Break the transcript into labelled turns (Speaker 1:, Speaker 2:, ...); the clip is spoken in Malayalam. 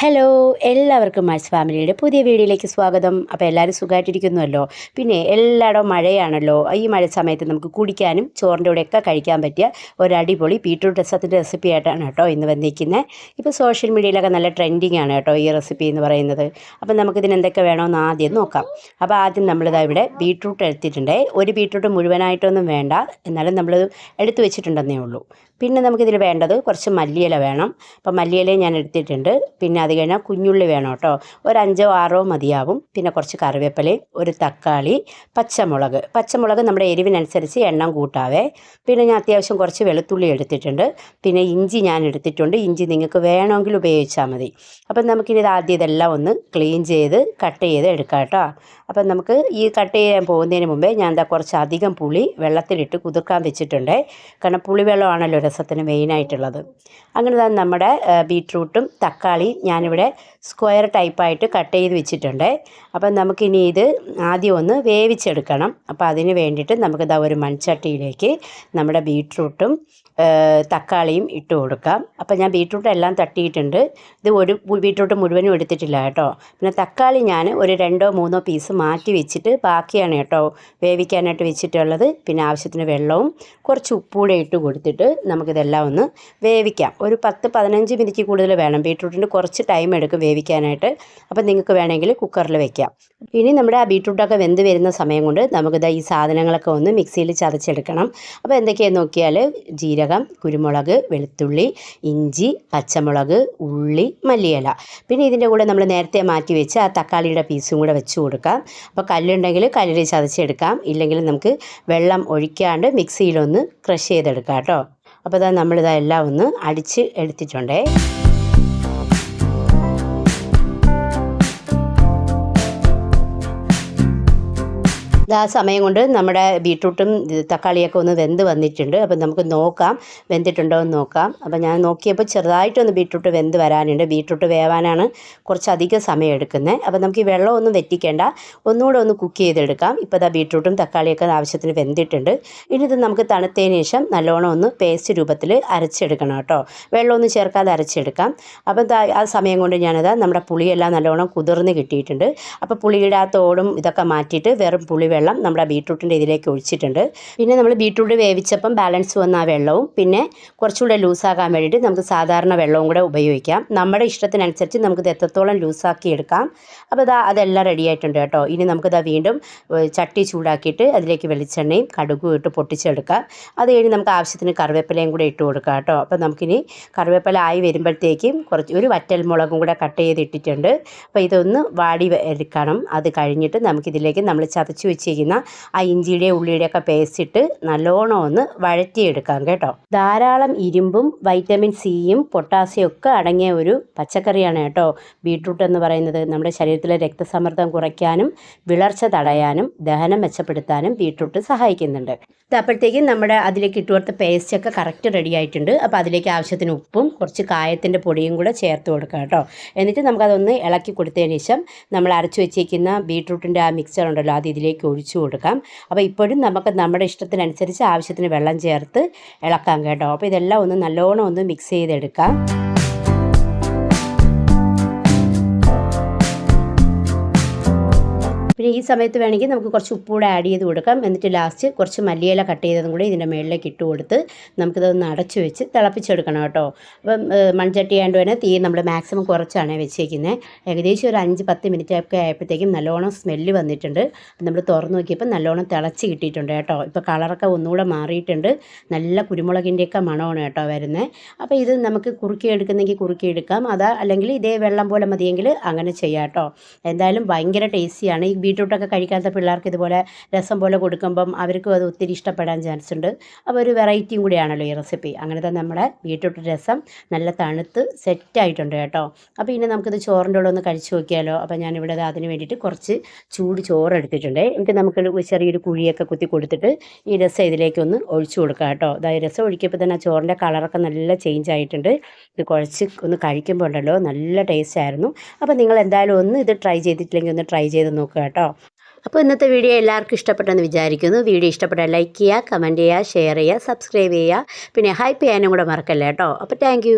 Speaker 1: ഹലോ എല്ലാവർക്കും മാച്ച് ഫാമിലിയുടെ പുതിയ വീഡിയോയിലേക്ക് സ്വാഗതം. അപ്പോൾ എല്ലാവരും സുഖമായിട്ടിരിക്കുന്നുവല്ലോ പിന്നെ എല്ലായിടവും മഴയാണല്ലോ? ഈ മഴ സമയത്ത് നമുക്ക് കുടിക്കാനും ചോറിന്റെ കൂടെയൊക്കെ കഴിക്കാൻ പറ്റിയ ഒരു അടിപൊളി ബീട്രൂട്ട് രസത്തിന്റെ റെസിപ്പി ആയിട്ടാണ് കേട്ടോ ഇന്ന് വന്നിരിക്കുന്നത് ഇപ്പോൾ സോഷ്യൽ മീഡിയയിലൊക്കെ നല്ല ട്രെൻഡിങ് ആണ് കേട്ടോ ഈ റെസിപ്പി എന്ന് പറയുന്നത്. അപ്പോൾ നമുക്കിതിന് എന്തൊക്കെ വേണമെന്ന് ആദ്യം നോക്കാം. അപ്പോൾ ആദ്യം നമ്മളിതാ ഇവിടെ ബീട്രൂട്ട് എടുത്തിട്ടുണ്ട്. ഒരു ബീട്രൂട്ട് മുഴുവനായിട്ടൊന്നും വേണ്ട. എന്നാലും നമ്മൾ എടുത്തു വെച്ചിട്ടുണ്ടെന്നേ ഉള്ളൂ. പിന്നെ നമുക്കിതിൽ വേണ്ടത് കുറച്ച് മല്ലിയില വേണം. അപ്പോൾ മല്ലിയില ഞാൻ എടുത്തിട്ടുണ്ട്. പിന്നെ അത് കഴിഞ്ഞാൽ കുഞ്ഞുള്ളി വേണം കേട്ടോ. ഒരു അഞ്ചോ ആറോ മതിയാവും. പിന്നെ കുറച്ച് കറിവേപ്പില ഒരു തക്കാളി പച്ചമുളക്. പച്ചമുളക് നമ്മുടെ എരിവിനനുസരിച്ച് എണ്ണം കൂട്ടാവേ. പിന്നെ ഞാൻ അത്യാവശ്യം കുറച്ച് വെളുത്തുള്ളി എടുത്തിട്ടുണ്ട്. പിന്നെ ഇഞ്ചി ഞാൻ എടുത്തിട്ടുണ്ട്. ഇഞ്ചി നിങ്ങൾക്ക് വേണമെങ്കിൽ ഉപയോഗിച്ചാൽ മതി. അപ്പം നമുക്കിനി ആദ്യം ഇതെല്ലാം ഒന്ന് ക്ലീൻ ചെയ്ത് കട്ട് ചെയ്ത് എടുക്കാം കേട്ടോ. അപ്പം നമുക്ക് ഈ കട്ട് ചെയ്യാൻ പോകുന്നതിന് മുമ്പേ ഞാൻ എന്താ കുറച്ച് അധികം പുളി വെള്ളത്തിലിട്ട് കുതിർക്കാൻ വെച്ചിട്ടുണ്ട്. കാരണം പുളിവെള്ളമാണല്ലോ രസത്തിന് മെയിനായിട്ടുള്ളത് അങ്ങനെ തന്നെ നമ്മുടെ ബീട്രൂട്ടും തക്കാളിയും ഞാനിവിടെ സ്ക്വയർ ടൈപ്പായിട്ട് കട്ട് ചെയ്ത് വെച്ചിട്ടുണ്ട്. അപ്പം നമുക്കിനി ഇത് ആദ്യം ഒന്ന് വേവിച്ചെടുക്കണം. അപ്പോൾ അതിന് വേണ്ടിയിട്ട് നമുക്കിതാ ഒരു മൺചട്ടിയിലേക്ക് നമ്മുടെ ബീട്രൂട്ടും തക്കാളിയും ഇട്ട് കൊടുക്കാം. അപ്പോൾ ഞാൻ ബീട്രൂട്ട് എല്ലാം തട്ടിയിട്ടുണ്ട്. ഇത് ഒരു ബീട്രൂട്ട് മുഴുവനും എടുത്തിട്ടില്ല കേട്ടോ. പിന്നെ തക്കാളി ഞാൻ ഒരു രണ്ടോ മൂന്നോ പീസ് മാറ്റി വെച്ചിട്ട് ബാക്കിയാണ് കേട്ടോ വേവിക്കാനായിട്ട് വെച്ചിട്ടുള്ളത്. പിന്നെ ആവശ്യത്തിന് വെള്ളവും കുറച്ച് ഉപ്പൂടെ ഇട്ട് കൊടുത്തിട്ട് നമുക്കിതെല്ലാം ഒന്ന് വേവിക്കാം. ഒരു പത്ത് പതിനഞ്ച് മിനിറ്റ് കൂടുതൽ വേണം ബീട്രൂട്ടിന്. കുറച്ച് ടൈം എടുക്കും വേവിക്കാനായിട്ട്. അപ്പം നിങ്ങൾക്ക് വേണമെങ്കിൽ കുക്കറിൽ വെക്കാം. ഇനി നമ്മുടെ ആ ബീട്രൂട്ടൊക്കെ വെന്ത് വരുന്ന സമയം കൊണ്ട് നമുക്കിത് ഈ സാധനങ്ങളൊക്കെ ഒന്ന് മിക്സിയിൽ ചതച്ചെടുക്കണം. അപ്പോൾ എന്തൊക്കെയാണെന്ന് നോക്കിയാൽ ജീരകം കുരുമുളക് വെളുത്തുള്ളി ഇഞ്ചി പച്ചമുളക് ഉള്ളി മല്ലിയില. പിന്നെ ഇതിന്റെ കൂടെ നമ്മൾ നേരത്തെ മാറ്റി വെച്ച് ആ തക്കാളിയുടെ പീസും കൂടെ വെച്ച് കൊടുക്കാം. അപ്പോൾ കല്ലുണ്ടെങ്കിൽ കല്ലിൽ ചതച്ചെടുക്കാം. ഇല്ലെങ്കിൽ നമുക്ക് വെള്ളം ഒഴിക്കാണ്ട് മിക്സിയിലൊന്ന് ക്രഷ് ചെയ്തെടുക്കാം കേട്ടോ. അപ്പോൾ ഇതാ നമ്മളിതാ എല്ലാം ഒന്ന് അടിച്ച് എടുത്തിട്ടുണ്ടേ. ആ സമയം കൊണ്ട് നമ്മുടെ ബീട്രൂട്ടും തക്കാളിയൊക്കെ ഒന്ന് വെന്ത് വന്നിട്ടുണ്ട്. അപ്പം നമുക്ക് നോക്കാം വെന്തിട്ടുണ്ടോ എന്ന് നോക്കാം. അപ്പം ഞാൻ നോക്കിയപ്പോൾ ചെറുതായിട്ടൊന്ന് ബീട്രൂട്ട് വെന്ത് വരാനുണ്ട്. ബീട്രൂട്ട് വേവാനാണ് കുറച്ചധികം സമയം എടുക്കുന്നത് അപ്പം നമുക്ക് ഈ വെള്ളമൊന്നും വെറ്റിക്കേണ്ട. ഒന്നുകൂടെ ഒന്ന് കുക്ക് ചെയ്തെടുക്കാം. ഇപ്പോൾ ഇതാ ബീട്രൂട്ടും തക്കാളിയൊക്കെ ആവശ്യത്തിന് വെന്തിട്ടുണ്ട്. ഇനി ഇത് നമുക്ക് തണുത്തതിന് ശേഷം നല്ലോണം ഒന്ന് പേസ്റ്റ് രൂപത്തിൽ അരച്ചെടുക്കണം കേട്ടോ. വെള്ളമൊന്നും ചേർക്കാതെ അരച്ചെടുക്കാം. അപ്പം ആ സമയം കൊണ്ട് ഞാനത് നമ്മുടെ പുളിയെല്ലാം നല്ലോണം കുതിർന്ന് കിട്ടിയിട്ടുണ്ട്. അപ്പോൾ പുളിയുടെ ആ തോടും ഇതൊക്കെ മാറ്റിയിട്ട് വെറും പുളിവെള്ളം നമ്മുടെ ബീട്രൂട്ടിന്റെ ഇതിലേക്ക് ഒഴിച്ചിട്ടുണ്ട്. പിന്നെ നമ്മൾ ബീട്രൂട്ട് വേവിച്ചപ്പം ബാലൻസ് വന്ന ആ വെള്ളവും പിന്നെ കുറച്ചുകൂടെ ലൂസാകാൻ വേണ്ടിയിട്ട് നമുക്ക് സാധാരണ വെള്ളവും കൂടെ ഉപയോഗിക്കാം. നമ്മുടെ ഇഷ്ടത്തിനനുസരിച്ച് നമുക്കിത് എത്രത്തോളം ലൂസാക്കി എടുക്കാം. അപ്പോൾ ഇതാ അതെല്ലാം റെഡി ആയിട്ടുണ്ട് കേട്ടോ. ഇനി നമുക്കിതാ വീണ്ടും ചട്ടി ചൂടാക്കിയിട്ട് അതിലേക്ക് വെളിച്ചെണ്ണയും കടുകും ഇട്ട് പൊട്ടിച്ചെടുക്കാം. അത് കഴിഞ്ഞ് നമുക്ക് ആവശ്യത്തിന് കറിവേപ്പിലയും കൂടെ ഇട്ട് കൊടുക്കാം കേട്ടോ. അപ്പോൾ നമുക്കിനി കറിവേപ്പില ആയി വരുമ്പോഴത്തേക്കും കുറച്ച് ഒരു വറ്റൽ മുളകും കൂടെ കട്ട് ചെയ്ത് ഇട്ടിട്ടുണ്ട് അപ്പോൾ ഇതൊന്ന് വാടി എടുക്കണം. അത് കഴിഞ്ഞിട്ട് നമുക്കിതിലേക്ക് നമ്മൾ ചതച്ച് വെച്ചിരിക്കുന്ന ആ ഇഞ്ചിയുടെ ഉള്ളിയുടെയൊക്കെ പേസ്റ്റ് ഇട്ട് നല്ലോണം ഒന്ന് വഴറ്റിയെടുക്കാം കേട്ടോ. ധാരാളം ഇരുമ്പും വൈറ്റമിൻ സിയും പൊട്ടാസ്യം ഒക്കെ അടങ്ങിയ ഒരു പച്ചക്കറിയാണ് കേട്ടോ. ബീട്രൂട്ട് എന്ന് പറയുന്നത് നമ്മുടെ ശരീരത്തിലെ രക്തസമ്മർദ്ദം കുറയ്ക്കാനും വിളർച്ച തടയാനും ദഹനം മെച്ചപ്പെടുത്താനും ബീട്രൂട്ട് സഹായിക്കുന്നുണ്ട്. അപ്പോഴത്തേക്കും നമ്മുടെ അതിലേക്ക് ഇട്ടുകൊടുത്ത പേസ്റ്റ് ഒക്കെ കറക്റ്റ് റെഡി ആയിട്ടുണ്ട്. അപ്പോൾ അതിലേക്ക് ആവശ്യത്തിന് ഉപ്പും കുറച്ച് കായത്തിന്റെ പൊടിയും കൂടെ ചേർത്ത് കൊടുക്കുക കേട്ടോ. എന്നിട്ട് നമുക്കതൊന്ന് ഇളക്കി കൊടുത്തതിന് ശേഷം നമ്മൾ അരച്ചു വെച്ചേക്കുന്ന ബീട്രൂട്ടിന്റെ ആ മിക്സർ ഉണ്ടല്ലോ അത് ഇതിലേക്ക് ഒഴിച്ചു കൊടുക്കാം. അപ്പോൾ ഇപ്പോഴും നമുക്ക് നമ്മുടെ ഇഷ്ടത്തിനനുസരിച്ച് ആവശ്യത്തിന് വെള്ളം ചേർത്ത് ഇളക്കാം കേട്ടോ. അപ്പോൾ ഇതെല്ലാം ഒന്ന് നല്ലോണം ഒന്ന് മിക്സ് ചെയ്തെടുക്കാം. പിന്നെ ഈ സമയത്ത് വേണമെങ്കിൽ നമുക്ക് കുറച്ച് ഉപ്പ് കൂടെ ആഡ് ചെയ്ത് കൊടുക്കാം. എന്നിട്ട് ലാസ്റ്റ് കുറച്ച് മല്ലിയില കട്ട് ചെയ്തതും കൂടി ഇതിന്റെ മുകളിലേക്ക് ഇട്ട് കൊടുത്ത് നമുക്കിതൊന്ന് അടച്ചു വെച്ച് തിളപ്പിച്ചെടുക്കണം കേട്ടോ. അപ്പം മൺചട്ടി ആയതുകൊണ്ട് തന്നെ തീ നമ്മൾ മാക്സിമം കുറച്ചാണ് വെച്ചേക്കുന്നത് ഏകദേശം ഒരു അഞ്ച് പത്ത് മിനിറ്റ് ഒക്കെ ആയപ്പോഴത്തേക്കും നല്ലോണം സ്മെല്ല് വന്നിട്ടുണ്ട്. നമ്മൾ തുറന്ന് നോക്കിയപ്പോൾ നല്ലോണം തിളച്ച് കിട്ടിയിട്ടുണ്ട് കേട്ടോ. ഇപ്പോൾ കളറൊക്കെ ഒന്നുകൂടെ മാറിയിട്ടുണ്ട്. നല്ല കുരുമുളകിന്റെയൊക്കെ മണമാണ് കേട്ടോ വരുന്നത് അപ്പോൾ ഇത് നമുക്ക് കുറുക്കി എടുക്കുന്നെങ്കിൽ കുറുക്കി എടുക്കാം അതാ അല്ലെങ്കിൽ ഇതേ വെള്ളം പോലെ മതിയെങ്കിൽ അങ്ങനെ ചെയ്യാം കേട്ടോ. എന്തായാലും ഭയങ്കര ടേസ്റ്റിയാണ് ഈ ബീട്രൂട്ടൊക്കെ കഴിക്കാത്ത പിള്ളേർക്ക് ഇതുപോലെ രസം പോലെ കൊടുക്കുമ്പം അവർക്കും അത് ഒത്തിരി ഇഷ്ടപ്പെടാൻ ചാൻസ് ഉണ്ട്. അപ്പോൾ ഒരു വെറൈറ്റിയും കൂടിയാണല്ലോ ഈ റെസിപ്പി അങ്ങനത്തെ നമ്മുടെ ബീറ്റ്റൂട്ട് രസം നല്ല തണുത്ത് സെറ്റായിട്ടുണ്ട് കേട്ടോ. അപ്പോൾ ഇനി നമുക്കിത് ചോറിന്റെ കൂടെ ഒന്ന് കഴിച്ച് നോക്കിയാലോ. അപ്പോൾ ഞാനിവിടെ അതിന് വേണ്ടിയിട്ട് കുറച്ച് ചൂട് ചോറ് എടുത്തിട്ടുണ്ട്. എനിക്ക് നമുക്ക് ചെറിയൊരു കുഴിയൊക്കെ കുത്തി കൊടുത്തിട്ട് ഈ രസം ഇതിലേക്കൊന്ന് ഒഴിച്ചു കൊടുക്കാം കേട്ടോ. അതായത് രസം ഒഴിക്കുമ്പോൾ തന്നെ ആ ചോറിന്റെ കളറൊക്കെ നല്ല ചേഞ്ച് ആയിട്ടുണ്ട്. ഇത് കുഴച്ച് ഒന്ന് കഴിക്കുമ്പോൾ ഉണ്ടല്ലോ നല്ല ടേസ്റ്റ് ആയിരുന്നു. അപ്പോൾ നിങ്ങൾ എന്തായാലും ഒന്ന് ഇത് ട്രൈ ചെയ്തിട്ടില്ലെങ്കിൽ ഒന്ന് ട്രൈ ചെയ്ത് നോക്കുക കേട്ടോ. അപ്പോൾ ഇന്നത്തെ വീഡിയോ എല്ലാവർക്കും ഇഷ്ടപ്പെട്ടെന്ന് വിചാരിക്കുന്നു. വീഡിയോ ഇഷ്ടപ്പെട്ടാൽ ലൈക്ക് ചെയ്യുക കമന്റ് ചെയ്യുക ഷെയർ ചെയ്യുക സബ്സ്ക്രൈബ് ചെയ്യുക. പിന്നെ ഹൈപ്പ് ചെയ്യാനും കൂടെ മറക്കല്ലേ കേട്ടോ. അപ്പോൾ താങ്ക്